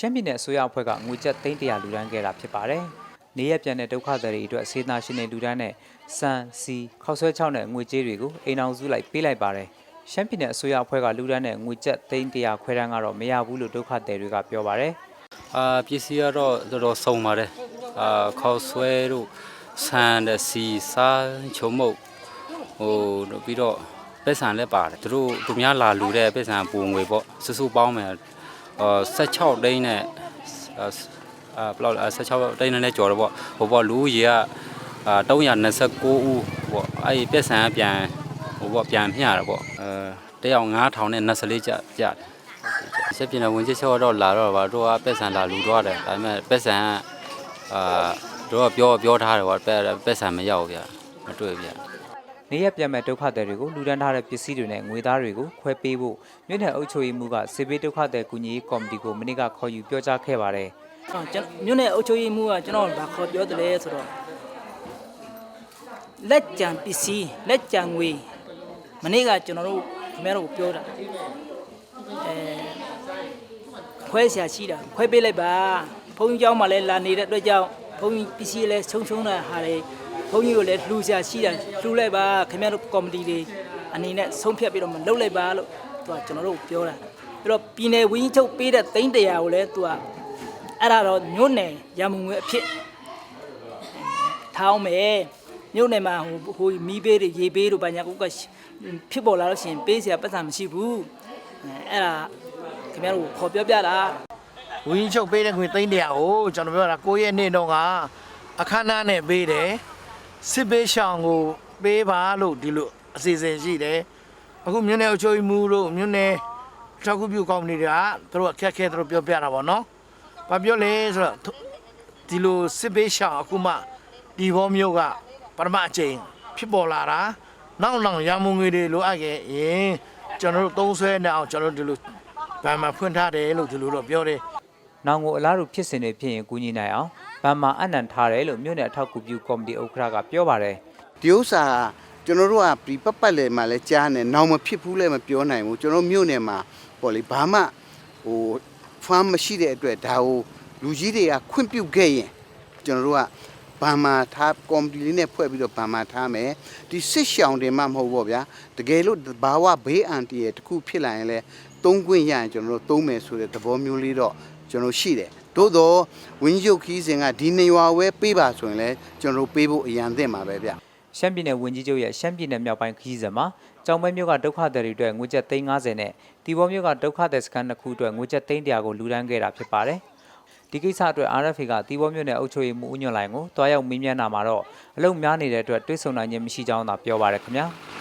ရှမ်းပြည်နယ်အစိုးရအဖွဲ့ကငွေကျပ်သိန်း100လူဒန်းခဲ့တာဖြစ်ပါတယ်။နေရက်ပြန်တဲ့ဒုက္ခသည်တွေအတွက်စေတနာရှင်တွေလူဒန်းနဲ့စံစီခောက်ဆွဲချောင်းနဲ့ငွေကြေးတွေကိုအိမ်အောင်စုလိုက်ပေးလိုက်ပါတယ်။ရှမ်းပြည်နယ်အစိုးရအဖွဲ့ကလူဒန်းနဲ့ငွေကျပ်သိန်း100ခွဲတန်းကတော့မရဘူးလို့ဒုက္ခသည်တွေကပြောပါတယ်။အာပစ္စည်းကတော့တော်တော်စုံပါတယ်အာခေါက်ဆွဲတို့ဆန်တဲ့စီစားချုံမုတ်ဟိုပြီးတော့ပက်ဆန်လည်းပါတယ်သူတို့သူများလာလူတဲ့ပက်ဆန်ပူငွေပေါ့စုစုပေါင်းမယ်အာ 16တိန်းနဲ့အာအာဘယ်လောက်လဲ16တိန်းနဲ့ကြော်တော့ပေါ့ဟိုပေါ့လူကြီးကအာ329ဦးပေါ့အဲ့ဒီပက်ဆန်ကပြန်ဟိုပေါ့ပြန်မျှတာပေါ့အဲတယောက်9000နဲ့24ကျကျတယ်ဆက်ပြင်းတဲ့ဝင်ချက်ချောတော့လာတော့ဗာတို့ကပက်ဆန်လာလူတော့တယ်ဒါပေမဲ့ပက်ဆန်ကအာတို့ကပြောပြောထားတယ်ဗာပက်ပက်ဆန်မရောက်ဗျာမတွေ့ဗျာ နေရက်ပြန်မဲ့ဒုက္ခသည်တွေကိုလူဒန်းထားတဲ့ပစ္စည်းတွေနဲ့ငွေသားတွေကိုခွဲပေးဖို့မြို့နယ်အုပ်ချုပ်ရေးမှူးကစေဘေးဒုက္ခသည်ကူညီရေးကော်မတီကိုမနေ့ကခေါ်ယူပြောကြားခဲ့ပါတယ် အော်ကျွန်မြို့နယ်အုပ်ချုပ်ရေးမှူးကကျွန်တော်ဗာခေါ်ပြောတယ်လဲဆိုတော့လက်ကြံပစ္စည်းလက်ကြံငွေမနေ့ကကျွန်တော်တို့ခင်ဗျားတို့ကိုပြောတာအဲခွဲဆရာရှိတာခွဲပေးလိုက်ပါဘုန်းကြီးเจ้าမှလည်းလာနေတဲ့အတွက်ကြောင့်ဘုန်းကြီးပစ္စည်းလည်းချုံချုံတာဟာလေ ဘုန်းကြီးကိုလည်းလှူစရာရှိတယ်လှူလိုက်ပါခင်ဗျားတို့ကော်မတီတွေအနေနဲ့ဆုံးဖြတ်ပြီးတော့မလုပ်လိုက်ပါလို့သူကကျွန်တော်တို့ပြောတာပြီးတော့ပြည်နယ်ဝင်းကြီးချုပ်ပေးတဲ့သိန်းတရာကိုလည်းသူကအဲ့ဒါတော့မြို့နယ်ရမုံငွေအဖြစ်ထောင်းမယ်မြို့နယ်မှာဟိုဟိုမီးဘေးတွေရေဘေးတို့ဘာညာကုတ်ကဖြစ်ပေါ်လာလို့ရှိရင်ပေးစရာပတ်စံမရှိဘူးအဲ့ဒါခင်ဗျားတို့ခေါ်ပြောပြတာဝင်းချုပ်ပေးတဲ့ငွေသိန်းတရာကိုကျွန်တော်ပြောတာကိုယ့်ရဲ့နေတော့ကအခမ်းအနားနဲ့ပေးတယ် စစ်ပေးရှောင်းကိုပေးပါလို့ဒီလိုအစီအစဉ်ရှိတယ်အခုမြို့နယ်အချိုးမှုတို့မြို့နယ်ထောက်ကူပြုကော်မတီတွေကသူတို့အခက်အခဲသူတို့ပြောပြတာပေါ့နော်ဘာပြောလဲဆိုတော့ဒီလိုစစ်ပေးရှောင်းအခုမှဒီဘောမျိုးကပထမအကြိမ်ဖြစ်ပေါ်လာတာနောက်နောက်ရမုံငွေတွေလိုအပ်ခဲ့ရင်ကျွန်တော်တို့သုံးဆွဲနေအောင်ကျွန်တော်တို့ဒီလိုဗန်မှာဖွင့်ထားတယ်လို့ဒီလိုတော့ပြောတယ်။နောင်ကိုအလားတူဖြစ်စဉ်တွေဖြစ်ရင်ကူညီနိုင်အောင် ဗန်မာအနံထားတယ်လို့မြို့နယ်အထောက်အကူပြုကော်မတီဥက္ကဋ္ဌကပြောပါတယ်ဒီဥစ္စာကျွန်တော်တို့ကဒီပတ်ပတ်လည်မှာလဲကြားနေနောက်မဖြစ်ဘူးလဲမပြောနိုင်ဘူးကျွန်တော်မြို့နယ်မှာပေါ့လေဘာမှဟိုဖမ်းမရှိတဲ့အတွက်ဒါကိုလူကြီးတွေကခွင့်ပြုခဲ့ရင်ကျွန်တော်တို့ကဘာမှထားကွန်ပဏီလေးနဲ့ဖွဲ့ပြီးတော့ဘာမှထားမယ်ဒီစစ်ရှောင်တွေမှမဟုတ်ပေါ့ဗျာတကယ်လို့ဘာဝဘေးအန္တရာယ်တစ်ခုဖြစ်လာရင်လဲသုံးခွင့်ရရင်ကျွန်တော်တို့သုံးမယ်ဆိုတဲ့သဘောမျိုးလေးတော့ကျွန်တော်ရှိတယ်သို့တော့ဝင်းရုပ်ခီးစဉ်ကဒီနေရွာဝဲပေးပါဆိုရင်လဲကျွန်တော်တို့ပေးဖို့အရန်သင့်ပါပဲဗျ။ရှမ်းပြည်နယ်ဝန်ကြီးချုပ်ရဲ့ရှမ်းပြည်နယ်မြောက်ပိုင်းခရီးစဉ်မှာကြောင်ပဲမြို့ကဒုက္ခသည်တွေအတွက်ငွေကျပ်350နဲ့တီဘောမြို့ကဒုက္ခသည်စခန်းတစ်ခုအတွက်ငွေကျပ်300ကိုလူဒန်းခဲ့တာဖြစ်ပါတယ်။ဒီကိစ္စအတွက် RFA ကတီဘောမြို့နယ်အုပ်ချုပ်ရေးမှူးဦးညွန့်လိုင်ကိုတွားရောက်မေးမြန်းတာမှာတော့အလုံများနေတဲ့အတွက်တွေးဆုံနိုင်ခြင်းမရှိကြောင်းသာပြောပါရခင်ဗျာ။